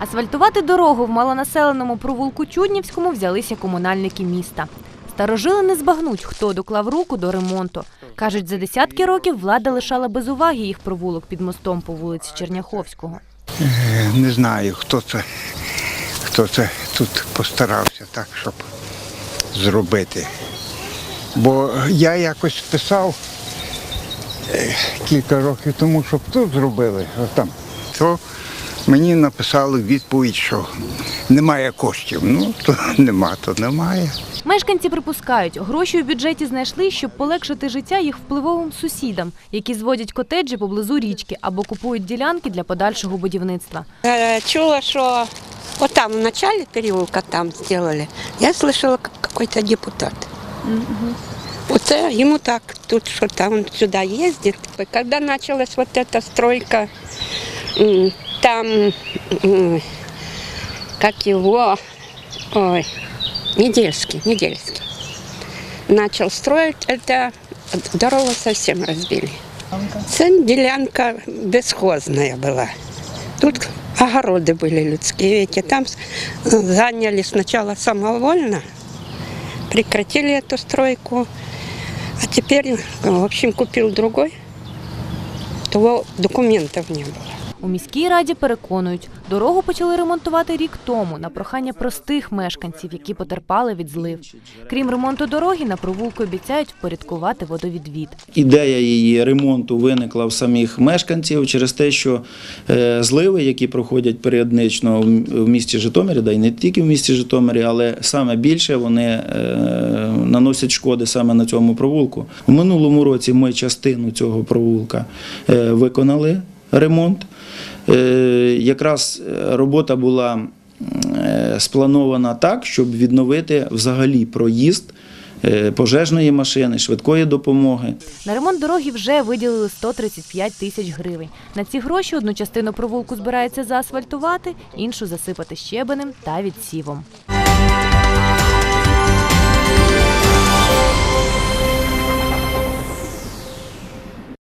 Асфальтувати дорогу в малонаселеному провулку Чуднівському взялися комунальники міста. Старожили не збагнуть, хто доклав руку до ремонту. Кажуть, за десятки років влада лишала без уваги їх провулок під мостом по вулиці Черняховського. Е, Не знаю, хто це, хто це тут постарався так, щоб зробити. Бо я якось писав е, кілька років тому, щоб тут зробили, а там. То мені написали відповідь, що немає коштів. Ну, то нема, то немає. Мешканці припускають, гроші у бюджеті знайшли, щоб полегшити життя їх впливовим сусідам, які зводять котеджі поблизу річки або купують ділянки для подальшого будівництва. Э, Чула, что вот там в начале переулка там сделали. Я слышала, как какой-то депутат. Вот э, ему так тут что-то он сюда ездит. Когда началась вот эта стройка, м, Там, как его, ой, Недельский, Недельский, начал строить, это дорогу совсем разбили. Це ділянка безхозная была. Тут огороды были людские, эти там заняли сначала самовольно, прекратили эту стройку, а теперь, в общем, купил другой, того документов не было. У міській раді переконують, дорогу почали ремонтувати рік тому на прохання простих мешканців, які потерпали від злив. Крім ремонту дороги, на провулку обіцяють впорядкувати водовідвід. Ідея її ремонту виникла в самих мешканців через те, що е, зливи, які проходять періодично в місті Житомирі, да й не тільки в місті Житомирі, але саме більше вони е, наносять шкоди саме на цьому провулку. У минулому році ми частину цього провулка е, виконали ремонт. Е, Якраз е, робота була е, спланована так, щоб відновити взагалі проїзд пожежної машини, швидкої допомоги. На ремонт дороги вже виділили 135 тисяч гривень. На ці гроші одну частину провулку збирається заасфальтувати, іншу засипати щебенем та відсівом.